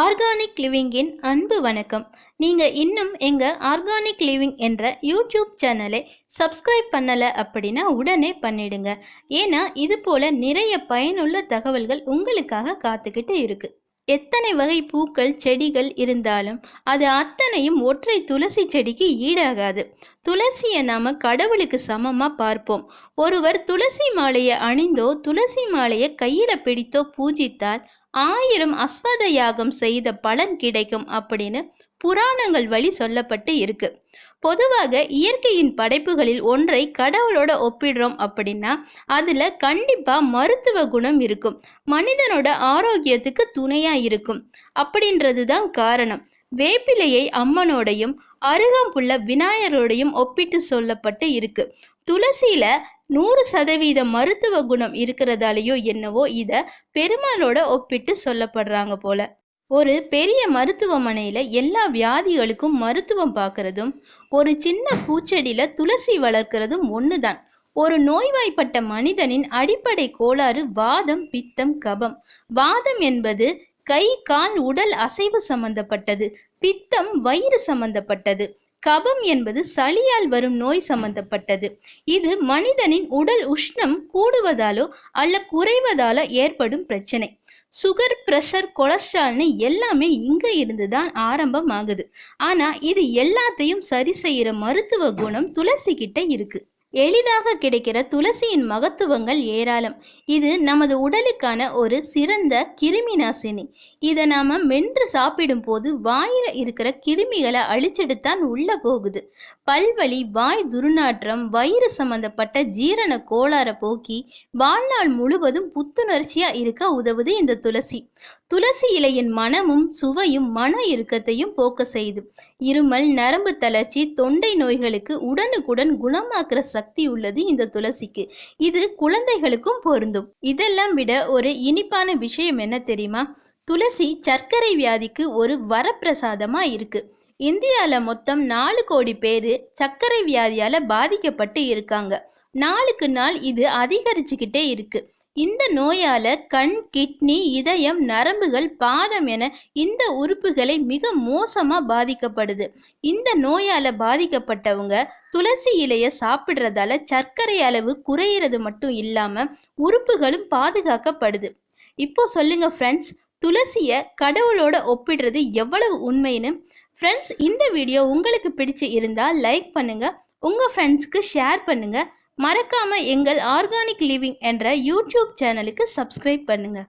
Organic லிவிங்கின் அன்பு வணக்கம். நீங்கள் இன்னும் எங்கள் ஆர்கானிக் லிவிங் என்ற யூடியூப் சேனலை சப்ஸ்கிரைப் பண்ணலை அப்படின்னா உடனே பண்ணிடுங்க. ஏன்னா இது போல் நிறைய பயனுள்ள தகவல்கள் உங்களுக்காக காத்துக்கிட்டு இருக்கு. எத்தனை வகை பூக்கள் செடிகள் இருந்தாலும் அது அத்தனையும் ஒற்றை துளசி செடிக்கு ஈடாகாது. துளசியை நாம கடவுளுக்கு சமமாக பார்ப்போம். ஒருவர் துளசி மாலையை அணிந்தோ துளசி மாலையை கையில பிடித்தோ பூஜித்தால் ஆயிரம் அஸ்வத யாகம் செய்த பலன் கிடைக்கும் அப்படின்னு புராணங்கள் வழி சொல்லப்பட்டு இருக்கு. பொதுவாக இயற்கையின் படைப்புகளில் ஒன்றை கடவுளோட ஒப்பிடுறோம் அப்படின்னா அதுல கண்டிப்பா மருத்துவ குணம் இருக்கும். மனிதனோட ஆரோக்கியத்துக்கு துணையா இருக்கும். அப்படின்றது தான் காரணம். வேப்பிலையை அம்மனோடையும் அருகம்புள்ள விநாயகரோடையும் ஒப்பிட்டு சொல்லப்பட்டு இருக்கு. துளசியில நூறு சதவீத மருத்துவ குணம் இருக்கிறதாலேயோ என்னவோ இதை பெருமாளோட ஒப்பிட்டு சொல்லப்படுறாங்க போல. ஒரு பெரிய மருத்துவமனையில் எல்லா வியாதிகளுக்கும் மருத்துவம் பார்க்கறதும் ஒரு சின்ன பூச்செடியில் துளசி வளர்க்கறதும் தான் ஒரு நோய்வாய்ப்பட்ட மனிதனின் அடிப்படை கோளாறு வாதம் பித்தம் கபம். வாதம் என்பது கை கால் உடல் அசைவு சம்பந்தப்பட்டது. பித்தம் வயிறு சம்பந்தப்பட்டது. கபம் என்பது சளியால் வரும் நோய் சம்பந்தப்பட்டது. இது மனிதனின் உடல் உஷ்ணம் கூடுவதாலோ அல்ல குறைவதாலோ ஏற்படும் பிரச்சனை. சுகர் பிரஷர் கொலஸ்ட்ரால்னு எல்லாமே இங்க இருந்து தான் ஆரம்பம் ஆகுது ஆனா இது எல்லாத்தையும் சரி செய்யற மருத்துவ குணம் துளசி கிட்ட இருக்கு. எளிதாக கிடைக்கிற துளசியின் மகத்துவங்கள் ஏராளம். இது நமது உடலுக்கான ஒரு சிறந்த கிருமி நாசினி இதை நாம மென்று சாப்பிடும் போது வாயில இருக்கிற கிருமிகளை அழிச்செடுத்தான் உள்ள போகுது. பல்வலி வாய் துர்நாற்றம் வயிறு சம்பந்தப்பட்ட ஜீரண கோளாறை போக்கி வாழ்நாள் முழுவதும் புத்துணர்ச்சியா இருக்க உதவுது இந்த துளசி. துளசி இலையின் மனமும் சுவையும் மன இறுக்கத்தையும் போக்க செய்து. இருமல் நரம்பு தளர்ச்சி தொண்டை நோய்களுக்கு உடனுக்குடன் குணமாக்குற சக்தி உள்ளது இந்த துளசிக்கு. இது குழந்தைகளுக்கும் பொருந்தும். இதெல்லாம் விட ஒரு இனிப்பான விஷயம் என்ன தெரியுமா? துளசி சர்க்கரை வியாதிக்கு ஒரு வரப்பிரசாதமா இருக்கு. இந்தியாவில் மொத்தம் நாலு கோடி பேர் சர்க்கரை வியாதியால் பாதிக்கப்பட்டு இருக்காங்க. நாளுக்கு நாள் இது அதிகரிச்சுக்கிட்டே இருக்குது இந்த நோயால கண் கிட்னி இதயம் நரம்புகள் பாதம் என இந்த உறுப்புகளை மிக மோசமா பாதிக்கப்படுது. இந்த நோயால பாதிக்கப்பட்டவங்க துளசி இலைய சாப்பிடுறதால சர்க்கரை அளவு குறையிறது மட்டும் இல்லாம உறுப்புகளும் பாதுகாக்கப்படுது. இப்போ சொல்லுங்க ஃப்ரெண்ட்ஸ் துளசியை கடவுளோட ஒப்பிடுறது எவ்வளவு உண்மைன்னு? ஃப்ரெண்ட்ஸ் இந்த வீடியோ உங்களுக்கு பிடிச்சு இருந்தால் லைக் பண்ணுங்க. உங்க ஃப்ரெண்ட்ஸ்க்கு ஷேர் பண்ணுங்க. மறக்காமல் எங்கள் ஆர்கானிக் லிவிங் என்ற யூடியூப் சேனலுக்கு சப்ஸ்கிரைப் பண்ணுங்கள்